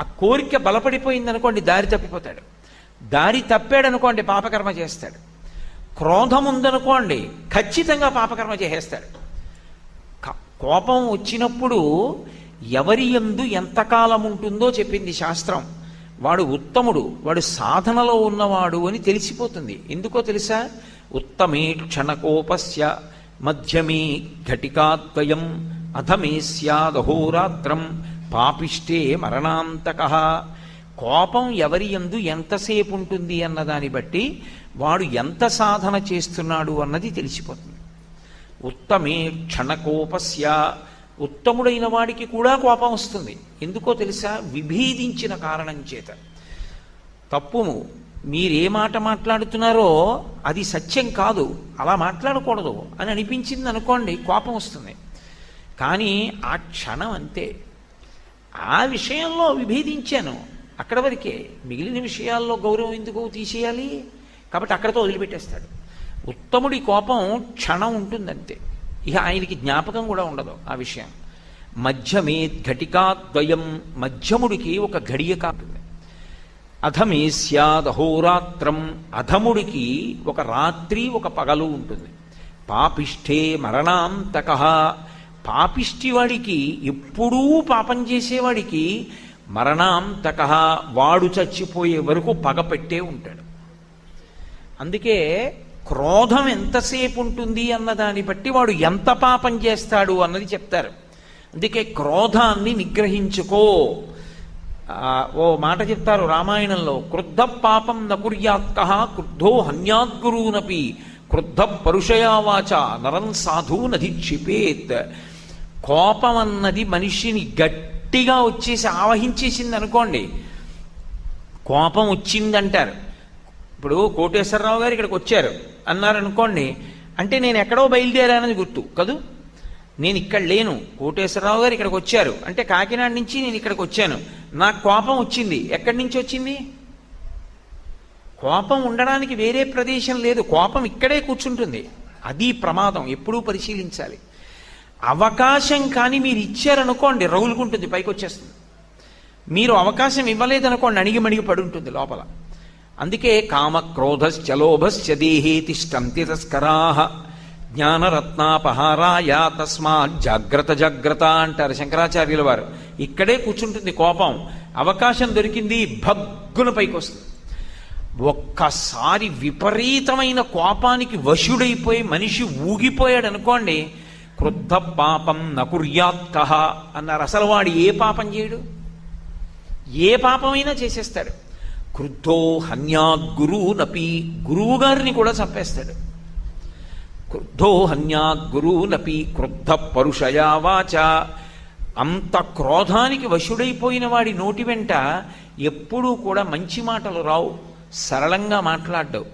ఆ కోరిక బలపడిపోయింది అనుకోండి దారి తప్పిపోతాడు. దారి తప్పాడనుకోండి పాపకర్మ చేస్తాడు. క్రోధం ఉందనుకోండి ఖచ్చితంగా పాపకర్మ చేసేస్తాడు. కోపం వచ్చినప్పుడు ఎవరి ఎందు ఎంతకాలం ఉంటుందో చెప్పింది శాస్త్రం. వాడు ఉత్తముడు వాడు సాధనలో ఉన్నవాడు అని తెలిసిపోతుంది. ఎందుకో తెలుసా? ఉత్తమే క్షణకోపస్య మధ్యమే ఘటికాద్వయం అధమే స్యాదహోరాత్రం పాపిష్టే మరణాంతక. కోపం ఎవరి ఎందు ఎంతసేపు ఉంటుంది అన్నదాన్ని బట్టి వాడు ఎంత సాధన చేస్తున్నాడు అన్నది తెలిసిపోతుంది. ఉత్తమే క్షణకోపస్య. ఉత్తముడైన వాడికి కూడా కోపం వస్తుంది. ఎందుకో తెలుసా? విభేదించిన కారణం చేత. తప్పు మీరే మాట మాట్లాడుతున్నారో అది సత్యం కాదు. అలా మాట్లాడకూడదు అని అనిపించింది అనుకోండి కోపం వస్తుంది. కానీ ఆ క్షణం అంతే. ఆ విషయంలో విభేదించాను. అక్కడ వరకే మిగిలిన విషయాల్లో గౌరవం ఎందుకు తీసేయాలి? కాబట్టి అక్కడతో వదిలిపెట్టేస్తాడు. ఉత్తముడి కోపం క్షణం ఉంటుందంతే. ఇక ఆయనకి జ్ఞాపకం కూడా ఉండదు ఆ విషయం. మధ్యమే ఘటికాద్వయం మధ్యముడికి ఒక ఘడియ కాపుతుంది. అధమే స్యాదహోరాత్రం అధముడికి ఒక రాత్రి ఒక పగలు ఉంటుంది. పాపిష్ఠే మరణాంతక పాపిష్టివాడికి ఎప్పుడూ పాపం చేసేవాడికి మరణాంతక వాడు చచ్చిపోయే వరకు పగపెట్టే ఉంటాడు. అందుకే క్రోధం ఎంతసేపు ఉంటుంది అన్నదాన్ని బట్టి వాడు ఎంత పాపం చేస్తాడు అన్నది చెప్తారు. అందుకే క్రోధాన్ని నిగ్రహించుకో. ఓ మాట చెప్తారు రామాయణంలో క్రుద్ధ పాపం నకుర్యాత్క క్రుద్ధో హన్యాద్గురూనపి క్రుద్ధ పరుషయావాచ నరం సాధు నధిక్షిపేత్ కోపం అన్నది మనిషిని గట్టిగా వచ్చేసి ఆవహించేసింది అనుకోండి కోపం వచ్చిందంటారు. ఇప్పుడు కోటేశ్వరరావు గారు ఇక్కడికి వచ్చారు అన్నారు అనుకోండి అంటే నేను ఎక్కడో బయలుదేరానని గుర్తు కదూ? నేను ఇక్కడ లేను కోటేశ్వరరావు గారు ఇక్కడికి వచ్చారు అంటే కాకినాడ నుంచి నేను ఇక్కడికి వచ్చాను నాకు కోపం వచ్చింది ఎక్కడి నుంచి వచ్చింది? కోపం ఉండడానికి వేరే ప్రదేశం లేదు కోపం ఇక్కడే కూర్చుంటుంది అది ప్రమాదం ఎప్పుడూ పరిశీలించాలి. అవకాశం కానీ మీరు ఇచ్చారనుకోండి రగులుకుంటుంది పైకి వచ్చేస్తుంది మీరు అవకాశం ఇవ్వలేదనుకోండి అణిగి మణిగి పడి ఉంటుంది లోపల. అందుకే కామ క్రోధశ్చ దేహే తిష్టంతి తస్కరా. జ్ఞానరత్నాపహారాయ తస్మాత్ జాగ్రత్త జాగ్రత్త అంటారు శంకరాచార్యుల వారు. ఇక్కడే కూర్చుంటుంది కోపం. అవకాశం దొరికింది భగ్గున పైకి వస్తుంది ఒక్కసారి విపరీతమైన కోపానికి వశుడైపోయి మనిషి ఊగిపోయాడు అనుకోండి క్రుద్ధ పాపం నకుర్యాత్క అన్నారు. అసలు వాడు ఏ పాపం చేయడు? ఏ పాపమైనా చేసేస్తాడు. క్రుద్ధో హన్యా గురువు నపి గురువు గారిని కూడా చంపేస్తాడు. క్రుద్ధో హన్యా గురువు నపి క్రుద్ధ పరుషయా వాచ. అంత క్రోధానికి వశుడైపోయిన వాడి నోటి వెంట ఎప్పుడూ కూడా మంచి మాటలు రావు. సరళంగా మాట్లాడ్డావు.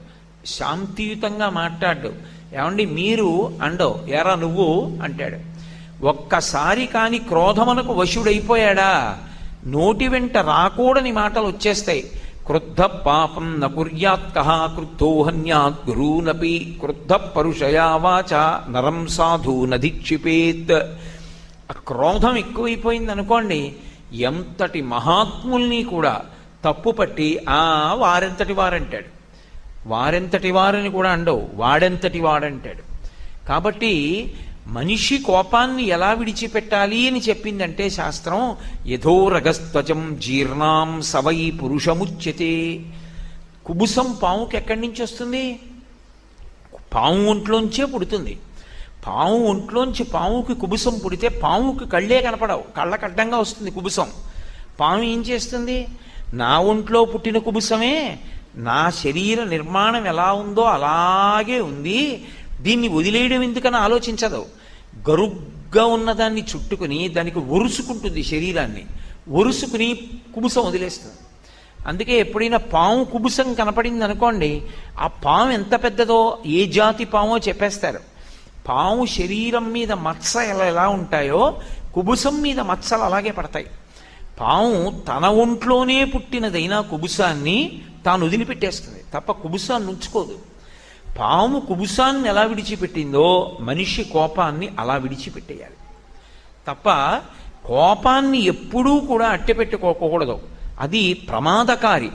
శాంతియుతంగా మాట్లాడ్డావు. ఏమండి? మీరు అండో ఎరా నువ్వు? అంటాడు. ఒక్కసారి కాని క్రోధమునకు వశుడైపోయాడా? నోటి వెంట రాకూడని మాటలు వచ్చేస్తాయి. క్రుద్ధ పాపం నకుర్యాత్కహ క్రుద్ధోహన్యాత్ గురూనపి క్రుద్ధ పరుషయా వాచ నరం సాధు నధిక్షిపేత్. ఆ క్రోధం ఎక్కువైపోయింది అనుకోండి ఎంతటి మహాత్ముల్ని కూడా తప్పు పట్టి ఆ వారెంతటి వారంటాడు. వారెంతటి వారని కూడా అండవు. వాడెంతటి వాడంటాడు. కాబట్టి మనిషి కోపాన్ని ఎలా విడిచిపెట్టాలి అని చెప్పిందంటే శాస్త్రం యథోరగస్త్వజం జీర్ణాం సవై పురుషముచ్యతే. కుబుసం పాముకి ఎక్కడి నుంచి వస్తుంది? పాము ఒంట్లోంచే పుడుతుంది. పాము ఒంట్లోంచి పాముకి కుబుసం పుడితే పాముకి కళ్ళే కనపడవు. కళ్ళకు అడ్డంగా వస్తుంది కుబుసం. పాము ఏం చేస్తుంది? నా ఒంట్లో పుట్టిన కుబుసమే నా శరీర నిర్మాణం ఎలా ఉందో అలాగే ఉంది. దీన్ని వదిలేయడం ఎందుకని ఆలోచించదు. గరుగ్గా ఉన్నదాన్ని చుట్టుకుని దానికి ఒరుసుకుంటుంది శరీరాన్ని. ఒరుసుకుని కుబుసం వదిలేస్తుంది. అందుకే ఎప్పుడైనా పాము కుబుసం కనపడింది అనుకోండి ఆ పాము ఎంత పెద్దదో ఏ జాతి పామో చెప్పేస్తారు. పాము శరీరం మీద మచ్చ ఎలా ఎలా ఉంటాయో కుబుసం మీద మచ్చలు అలాగే పడతాయి. పాము తన ఒంట్లోనే పుట్టినదైనా కుబుసాన్ని తాను వదిలిపెట్టేస్తుంది. తప్ప కుబుసాన్ని ఉంచుకోదు. పాము కుబుసాన్ని ఎలా విడిచిపెట్టిందో మనిషి కోపాన్ని అలా విడిచిపెట్టేయాలి. తప్ప కోపాన్ని ఎప్పుడూ కూడా అట్టెపెట్టుకోకూడదు. అది ప్రమాదకారి.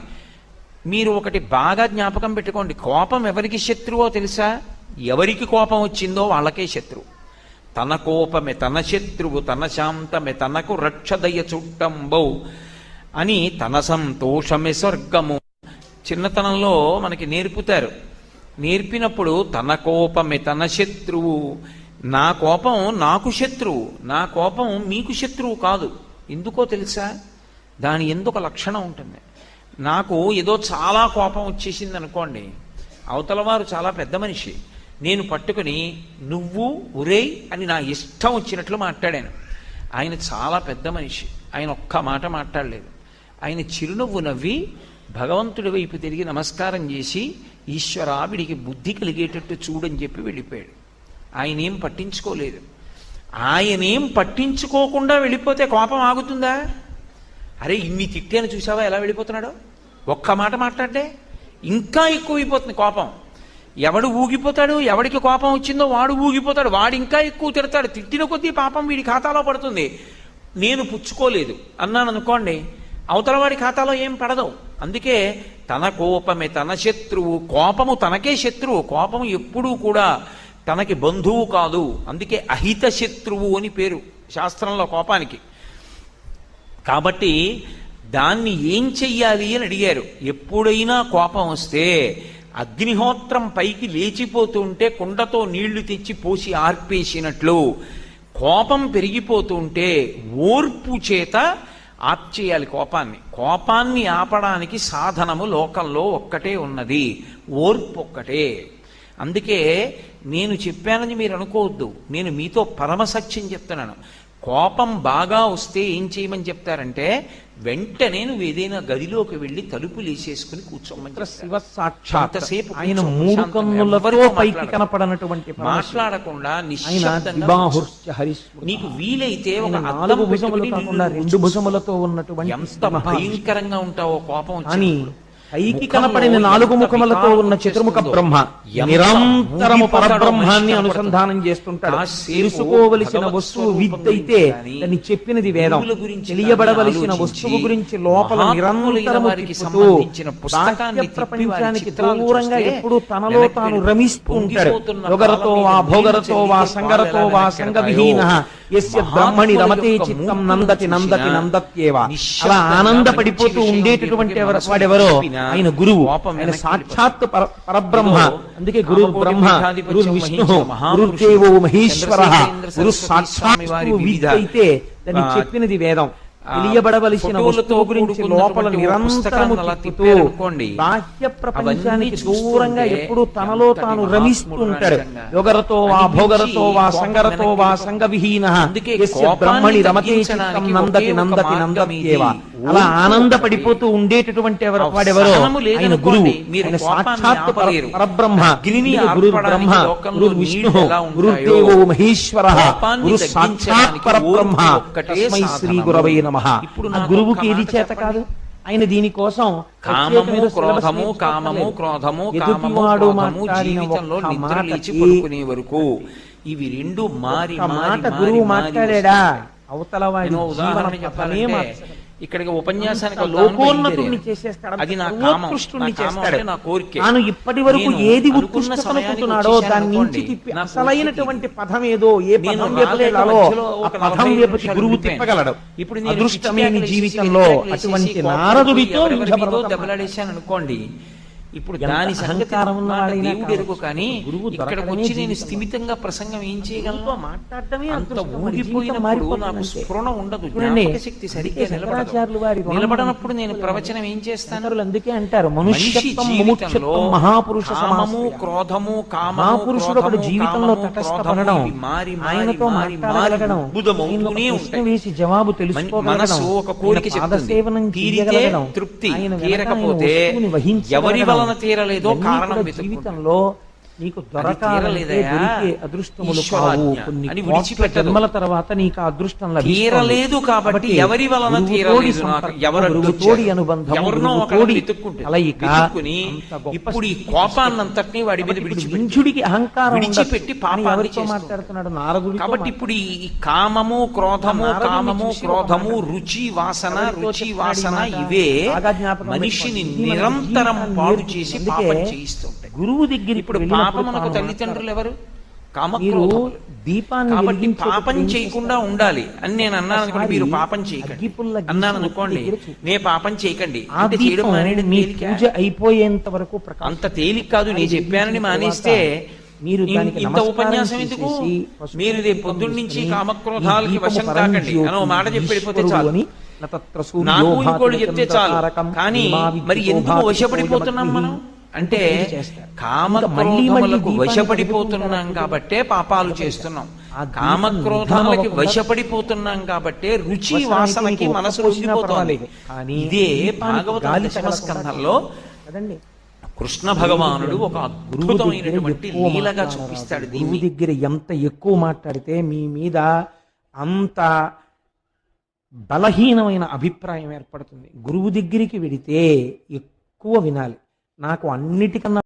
మీరు ఒకటి బాగా జ్ఞాపకం పెట్టుకోండి. కోపం ఎవరికి శత్రువో తెలుసా? ఎవరికి కోపం వచ్చిందో వాళ్ళకే శత్రువు. తన కోపమే తన శత్రువు తన శాంతమే తనకు రక్షదయ చుట్టంబౌ అని తన సంతోషమే స్వర్గము. చిన్నతనంలో మనకి నేర్పుతారు. నేర్పినప్పుడు తన కోపమే తన శత్రువు. నా కోపం నాకు శత్రువు నా కోపం మీకు శత్రువు కాదు. ఎందుకో తెలుసా? దాని ఎందుకు లక్షణం ఉంటుంది? నాకు ఏదో చాలా కోపం వచ్చేసింది అనుకోండి అవతలవారు చాలా పెద్ద మనిషి. నేను పట్టుకుని నువ్వు ఉరేయ్ అని నా ఇష్టం వచ్చినట్లు మాట్లాడాను. ఆయన చాలా పెద్ద మనిషి. ఆయన ఒక్క మాట మాట్లాడలేదు. ఆయన చిరునవ్వు నవ్వి భగవంతుడి వైపు తిరిగి నమస్కారం చేసి ఈశ్వరావిడికి బుద్ధి కలిగేటట్టు చూడని చెప్పి వెళ్ళిపోయాడు. ఆయన ఏం పట్టించుకోలేదు. ఆయనేం పట్టించుకోకుండా వెళ్ళిపోతే కోపం ఆగుతుందా? అరే ఇన్ని తిట్టాను చూసావా? ఎలా వెళ్ళిపోతున్నాడో? ఒక్క మాట మాట్లాడే ఇంకా ఎక్కువైపోతుంది కోపం. ఎవడు ఊగిపోతాడు? ఎవడికి కోపం వచ్చిందో వాడు ఊగిపోతాడు. వాడు ఇంకా ఎక్కువ తిడతాడు. తిట్టిన కొద్దీ పాపం వీడి ఖాతాలో పడుతుంది. నేను పుచ్చుకోలేదు. అన్నాను అనుకోండి అవతల వాడి ఖాతాలో ఏం పడదు. అందుకే తన కోపమే తన శత్రువు. కోపము తనకే శత్రువు. కోపము ఎప్పుడూ కూడా తనకి బంధువు కాదు. అందుకే అహిత శత్రువు అని పేరు శాస్త్రంలో కోపానికి. కాబట్టి దాన్ని ఏం చెయ్యాలి అని అడిగారు. ఎప్పుడైనా కోపం వస్తే అగ్నిహోత్రం పైకి లేచిపోతూ ఉంటే కుండతో నీళ్ళు తెచ్చి పోసి ఆర్పేసినట్లు కోపం పెరిగిపోతూ ఉంటే ఓర్పు చేత ఆప్చేయాలి కోపాన్ని. కోపాన్ని ఆపడానికి సాధనము లోకంలో ఒక్కటే ఉన్నది. ఓర్పు ఒక్కటే. అందుకే నేను చెప్పానని మీరు అనుకోవద్దు. నేను మీతో పరమసత్యం చెప్తున్నాను. కోపం బాగా వస్తే ఏం చేయమని చెప్తారంటే వెంటనే నువ్వు ఏదైనా గదిలోకి వెళ్ళి తలుపులు వేసేసుకుని కూర్చోమని. శివ ఆయన మూడు కన్నులతో పైకి. కనపడనటువంటి. మాట్లాడకుండా. నీకు వీలైతే ఒక నాలుగు భుజములు కాకుండా రెండు. భుజములతో ఉన్నటువంటి ఎంత. భయంకరంగా ఉంటావో కోపం అని. పైకి కనపడిన నాలుగు ముఖములతో ఉన్న చతుర్ముఖ బ్రహ్మ నిరంతరము పరబ్రహ్మాన్ని అనుసంధానం చేస్తుంటాడు. తెలుసుకోవలసిన వస్తువు గురించి కానీ, దాన్ని చెప్పినది వేదం. తెలియబడవలసిన వస్తువు గురించి లోపల నిరంతరము ప్రపంచానికి దూరంగా ఎప్పుడు తనలో తాను రమిస్తూ ఉంటాడు. కాలం వా భోగరతో వా సంగరతో వా సంగ విహీన యస్య బ్రహ్మణి రమతే చిత్తం నందతి నందతి నందత్యేవ. అలా ఆనందపడిపోతూ ఉండేటటువంటి వాడెవరో ఆయన గురువు ఆయన సాక్షాత్ పర- పరబ్రహ్మ అందుకే గురు బ్రహ్మ గురు విష్ణు గురుదేవో మహేశ్వర గురు సాక్షాత్ అయితే దాన్ని చెప్పినది వేదం తెలియబడవలసిన వస్తువు గురించి లోపల నిరంతరము తిప్పారనుకోండి, బాహ్య చూస్తుంటే దూరంగా ఎప్పుడు తనలో తాను మహాత్ముడు రమిస్తూ ఉంటాడు నిజంగా. యోగరతో వా భోగరతో వా సంగరతో వా. సంగ విహీన అందుకే బ్రహ్మణి రమతే నందతి నందతి ఇది. అలా ఆనందపడిపోతూ ఉండేటటువంటి ఎవరు వాడెవరో ఆయన గురువు మీరు సాక్షాత్. పరబ్రహ్మ గురు బ్రహ్మ గురు విష్ణు గురుదేవో మహేశ్వర గురు సాక్షాత్ పరబ్రహ్మ తస్మై శ్రీ. గురవై నమ ఆ గురువుకి ఏది చేత. కాదు ఆయన దీనికోసం కామము క్రోధము కామము. క్రోధము కామము జీవితంలో నిద్ర లేచి పడుకునే వరకు ఇవి రెండు మారి మాట గురువు వస్తుంటాయి. అవతల వాడి ఉదాహరణ మార్చగలడు. ఇక్కడికి ఉపన్యాసానికి. చేసేస్తాడు. అది నా నా చేస్తాడు. కోరికే. తాను ఇప్పటి వరకు ఏది ఉత్కృష్టత అనుకుంటున్నాడో దాని నుంచి. తిప్పి అసలైనటువంటి పదం ఏదో ఏ పదం ఆ పదం గురువు. తిప్పగలడు. ఇప్పుడు జీవితంలో అటువంటి నారదుడితో దెబ్బలాడేశాను అనుకోండి. ఇప్పుడు దాని సంగతి అహంకారం ఉన్న మాట వాడైనా దేవుడు ఎరుగు. కానీ ఇక్కడికి వచ్చి నేను. స్థిమితంగా ప్రసంగం ఏం చేయగలను మాట్లాడటమే అంత ఊగిపోయినప్పుడు నాకు. స్ఫురణ ఉండదు శక్తి సరిగ్గా నిలబడదు నిలబడనప్పుడు నేను ప్రవచనం ఏం చేస్తాను అందుకే అంటారు మనిషి జీవితంలో మహాపురుష కామము. క్రోధము క్రోధము, జీవితంలో తటస్థపడడం మారి ఆయనతో మారి మాట్లాడగలగడం మారి అద్భుతమవుతూనే ఆయనకు ప్రశ్న ఉంటాయి. వేసి జవాబు తెలుసుకోగలగడం మనసు ఒక కోరిక పాదసేవనం తీరితే తృప్తి తీరకపోతే వస్తువుని వహించగలగడం. వలన తీరలేదో కారణం. జీవితంలో నీకు అదృష్టములు కావు కొన్ని. జన్మల తర్వాత నీకు ఆ అదృష్టం. తీరలేదు కాబట్టి ఎవరి వలన తోడి అనుబంధం తోడి ఇప్పుడు ఈ కోపాన్నంతటినీ వాడి మీద విడిచిపెట్టి అహంకారం విడిచిపెట్టి చేస్తుంది. మాట్లాడుతున్నాడు నారదుడితో కాబట్టి ఇప్పుడు ఈ కామము క్రోధము కామము క్రోధము. రుచి వాసన రుచి వాసన? ఇవే మనిషిని నిరంతరం పాడు. చేసి పాపం చేయిస్తుంటాయి గురువు దగ్గర ఇప్పుడు పాపమునకు తల్లిదండ్రులు ఎవరు? మీరు దీపాన్ని కాబట్టి పాపం చేయకుండా? ఉండాలి అని నేను అన్నాను అనుకోండి మీరు పాపం చేయకండి. అన్నాను అనుకోండి. నే పాపం చేయకండి. అంటే చేయడం మానేయడం పూజ అయిపోయేంత వరకు అంత తేలిక కాదు నేను చెప్పానని మానేస్తే మీరు ఇంత ఉపన్యాసం ఎందుకు? మీరు పొద్దున్న నుంచి కామక్రోధాలకి వశం కాకండి. అని ఓ మాట చెప్పి వెళ్ళిపోతే చాలు. నాకు ఇంకోటి చెప్తే చాలు. కానీ మరి ఎందుకు వశపడిపోతున్నాం మనం? అంటే కామక్రోధములకు వశపడిపోతున్నాం. కాబట్టే పాపాలు చేస్తున్నాం. కామక్రోధాలకి వశపడిపోతున్నాం కాబట్టే రుచి వాసనకి నీకు మనసు. కానీ ఇదే దీపానికి భాగవత గాలి దశమ తగలకుండా స్కంధంలో కదండి? కృష్ణ భగవానుడు ఒక అద్భుతమైనటువంటి లీలగా. చూపిస్తాడు దీన్ని. దగ్గర ఎంత ఎక్కువ మాట్లాడితే మీ మీద అంత బలహీనమైన అభిప్రాయం ఏర్పడుతుంది. గురువు దగ్గరికి వెడితే ఎక్కువ వినాలి. నాకు అన్నిటికన్నా